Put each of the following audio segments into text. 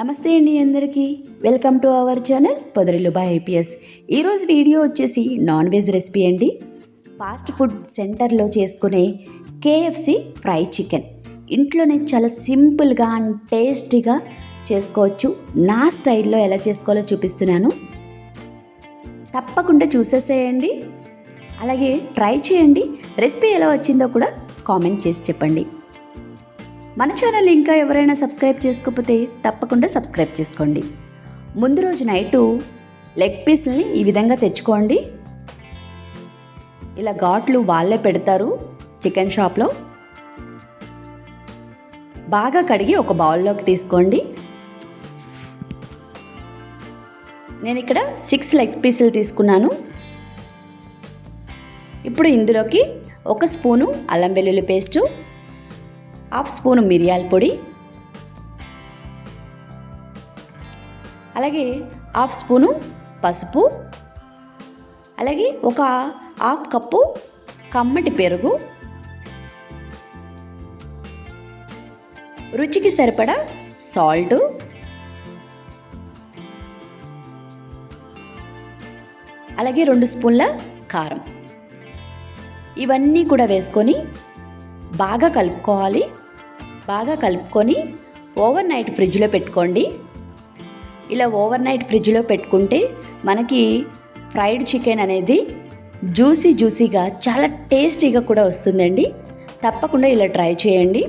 నమస్తే అండి అందరికీ. Welcome to our channel పొదరిలు by IPS ఈరోజు వీడియో వచ్చేసి నాన్ వెజ్ రెసిపీ అండి. ఫాస్ట్ ఫుడ్ సెంటర్లో చేసుకునే కేఎఫ్సి ఫ్రై చికెన్ ఇంట్లోనే చాలా సింపుల్గా అండ్ టేస్టీగా చేసుకోవచ్చు. నా స్టైల్లో ఎలా చేసుకోవాలో చూపిస్తున్నాను. తప్పకుండా చూసేసేయండి. అలాగే ట్రై చేయండి. రెసిపీ ఎలా వచ్చిందో కూడా కామెంట్ చేసి చెప్పండి. మన ఛానల్ ఇంకా ఎవరైనా సబ్స్క్రైబ్ చేసుకోకపోతే తప్పకుండా సబ్స్క్రైబ్ చేసుకోండి. ముందు రోజు నైటు లెగ్ పీస్ని ఈ విధంగా తెచ్చుకోండి. ఇలా ఘాట్లు వాళ్ళే పెడతారు చికెన్ షాప్లో. బాగా కడిగి ఒక బౌల్లోకి తీసుకోండి. నేను ఇక్కడ సిక్స్ లెగ్ పీసులు తీసుకున్నాను. ఇప్పుడు ఇందులోకి ఒక స్పూను అల్లం వెల్లుల్లి పేస్టు హాఫ్ స్పూను మిరియాల పొడి. అలాగే హాఫ్ స్పూను పసుపు. అలాగే ఒక హాఫ్ కప్పు కమ్మటి పెరుగు. రుచికి సరిపడా సాల్ట్. అలాగే రెండు స్పూన్ల కారం. ఇవన్నీ కూడా వేసుకొని బాగా కలుపుకోవాలి. బాగా కలుపుకొని ఓవర్ నైట్ ఫ్రిడ్జ్లో పెట్టుకోండి. ఇలా ఓవర్ నైట్ ఫ్రిడ్జ్లో పెట్టుకుంటే మనకి ఫ్రైడ్ చికెన్ అనేది జ్యూసీ జ్యూసీగా చాలా టేస్టీగా కూడా వస్తుందండి. తప్పకుండా ఇలా ట్రై చేయండి.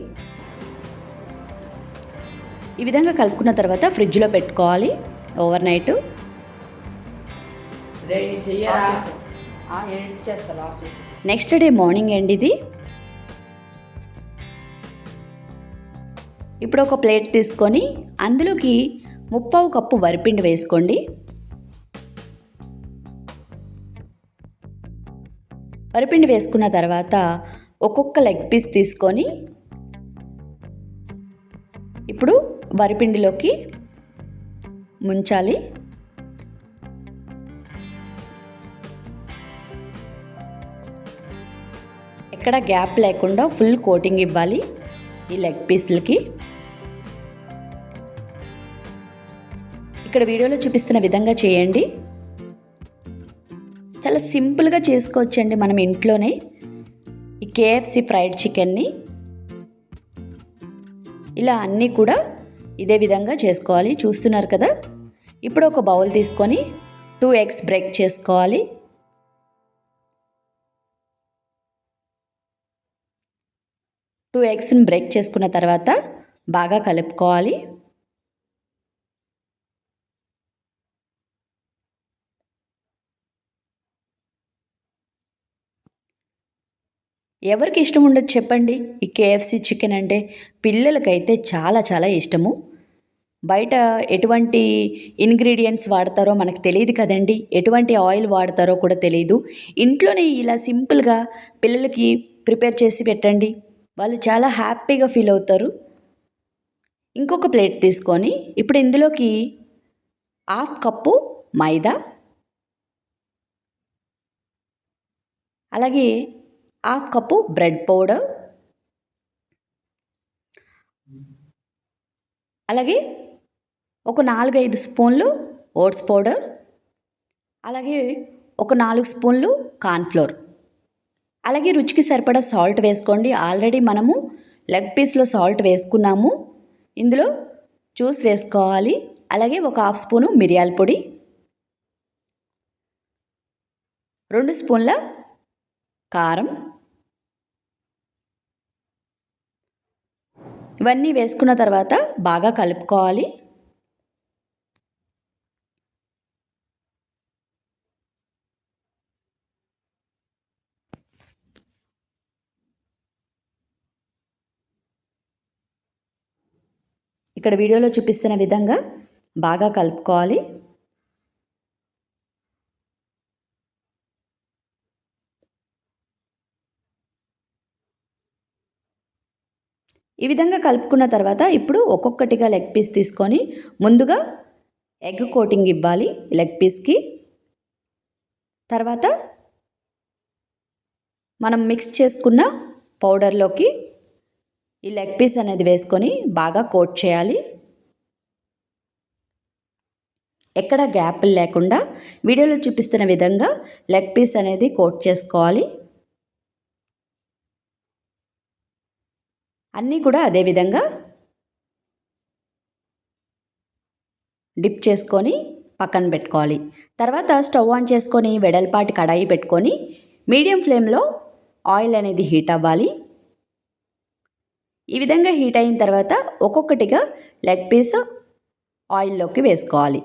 ఈ విధంగా కలుపుకున్న తర్వాత ఫ్రిడ్జ్లో పెట్టుకోవాలి overnight. Next day morning అండి ఇది. ఇప్పుడు ఒక ప్లేట్ తీసుకొని అందులోకి ముప్పావు కప్పు వరిపిండి వేసుకోండి. వరిపిండి వేసుకున్న తర్వాత ఒక్కొక్క లెగ్ పీస్ తీసుకొని ఇప్పుడు వరిపిండిలోకి ముంచాలి. ఎక్కడ గ్యాప్ లేకుండా ఫుల్ కోటింగ్ ఇవ్వాలి ఈ లెగ్ పీస్లకి ఇక్కడ వీడియోలో చూపిస్తున్న విధంగా చేయండి. చాలా సింపుల్గా చేసుకోవచ్చండి మనం ఇంట్లోనే ఈ కేఎఫ్సి ఫ్రైడ్ చికెన్ని ఇలా అన్నీ కూడా ఇదే విధంగా చేసుకోవాలి. చూస్తున్నారు కదా? ఇప్పుడు ఒక బౌల్ తీసుకొని టూ ఎగ్స్ బ్రేక్ చేసుకోవాలి. టూ ఎగ్స్ని బ్రేక్ చేసుకున్న తర్వాత బాగా కలుపుకోవాలి. ఎవరికి ఇష్టం ఉండదు చెప్పండి. ఈ కేఎఫ్సి చికెన్ అంటే పిల్లలకైతే చాలా చాలా ఇష్టము. బయట ఎటువంటి ఇంగ్రీడియంట్స్ వాడతారో మనకు తెలియదు కదండి. ఎటువంటి ఆయిల్ వాడతారో కూడా తెలియదు. ఇంట్లోనే ఇలా సింపుల్గా పిల్లలకి ప్రిపేర్ చేసి పెట్టండి. వాళ్ళు చాలా హ్యాపీగా ఫీల్ అవుతారు. ఇంకొక ప్లేట్ తీసుకొని ఇప్పుడు ఇందులోకి హాఫ్ కప్పు మైదా అలాగే హాఫ్ కప్పు బ్రెడ్ పౌడర్. అలాగే ఒక నాలుగైదు స్పూన్లు ఓట్స్ పౌడర్. అలాగే ఒక నాలుగు స్పూన్లు కార్న్ఫ్లోర్ అలాగే రుచికి సరిపడా సాల్ట్ వేసుకోండి. ఆల్రెడీ మనము లెగ్ పీస్లో సాల్ట్ వేసుకున్నాము. ఇందులో జ్యూస్ వేసుకోవాలి. అలాగే ఒక హాఫ్ స్పూను మిరియాల పొడి. రెండు స్పూన్ల కారం. ఇవన్నీ వేసుకున్న తర్వాత బాగా కలుపుకోవాలి. ఇక్కడ వీడియోలో చూపిస్తున్న విధంగా బాగా కలుపుకోవాలి. ఈ విధంగా కలుపుకున్న తర్వాత ఇప్పుడు ఒక్కొక్కటిగా లెగ్ పీస్ తీసుకొని ముందుగా ఎగ్ కోటింగ్ ఇవ్వాలి లెగ్ పీస్కి తర్వాత మనం మిక్స్ చేసుకున్న పౌడర్లోకి ఈ లెగ్ పీస్ అనేది వేసుకొని బాగా కోట్ చేయాలి. ఎక్కడ గ్యాప్లు లేకుండా వీడియోలో చూపిస్తున్న విధంగా లెగ్ పీస్ అనేది కోట్ చేసుకోవాలి. అన్నీ కూడా అదే విధంగా డిప్ చేసుకొని పక్కన పెట్టుకోవాలి. తర్వాత స్టవ్ ఆన్ చేసుకొని వెడల్పాటి కడాయి పెట్టుకొని మీడియం ఫ్లేమ్లో ఆయిల్ అనేది హీట్ అవ్వాలి. ఈ విధంగా హీట్ అయిన తర్వాత ఒక్కొక్కటిగా లెగ్ పీస్ ఆయిల్లోకి వేసుకోవాలి.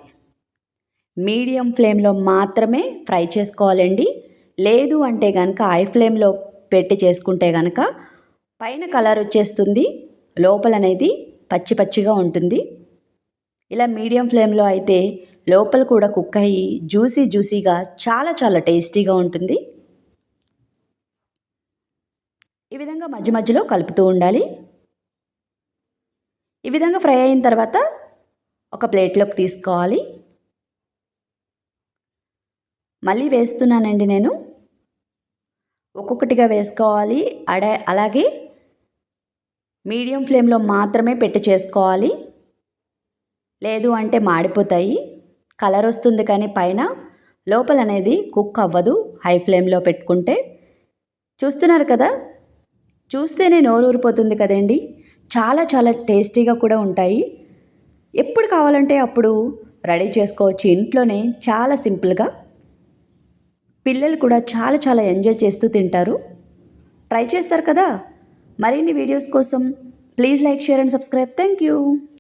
మీడియం ఫ్లేమ్లో మాత్రమే ఫ్రై చేసుకోవాలండి. లేదు అంటే కనుక హై ఫ్లేమ్లో పెట్టి చేసుకుంటే కనుక పైన కలర్ వచ్చేస్తుంది. లోపల అనేది పచ్చి పచ్చిగా ఉంటుంది. ఇలా మీడియం ఫ్లేమ్లో అయితే లోపల కూడా కుక్ అయ్యి జ్యూసీ జ్యూసీగా చాలా చాలా టేస్టీగా ఉంటుంది. ఈ విధంగా మధ్య మధ్యలో కలుపుతూ ఉండాలి. ఈ విధంగా ఫ్రై అయిన తర్వాత ఒక ప్లేట్లోకి తీసుకోవాలి. మళ్ళీ వేస్తున్నానండి నేను. ఒక్కొక్కటిగా వేసుకోవాలి. అడ అలాగే మీడియం ఫ్లేమ్లో మాత్రమే పెట్టి చేసుకోవాలి. లేదు అంటే మాడిపోతాయి. కలర్ వస్తుంది కానీ పైన లోపల అనేది కుక్ అవ్వదు హై ఫ్లేమ్లో పెట్టుకుంటే. చూస్తున్నారు కదా? చూస్తేనే నోరు ఊరిపోతుంది కదండి. చాలా చాలా టేస్టీగా కూడా ఉంటాయి. ఎప్పుడు కావాలంటే అప్పుడు రెడీ చేసుకోవచ్చు ఇంట్లోనే చాలా సింపుల్గా. పిల్లలు కూడా చాలా చాలా ఎంజాయ్ చేస్తూ తింటారు. ట్రై చేస్తారు కదా? మరిన్ని వీడియోస్ కోసం please like share and subscribe thank you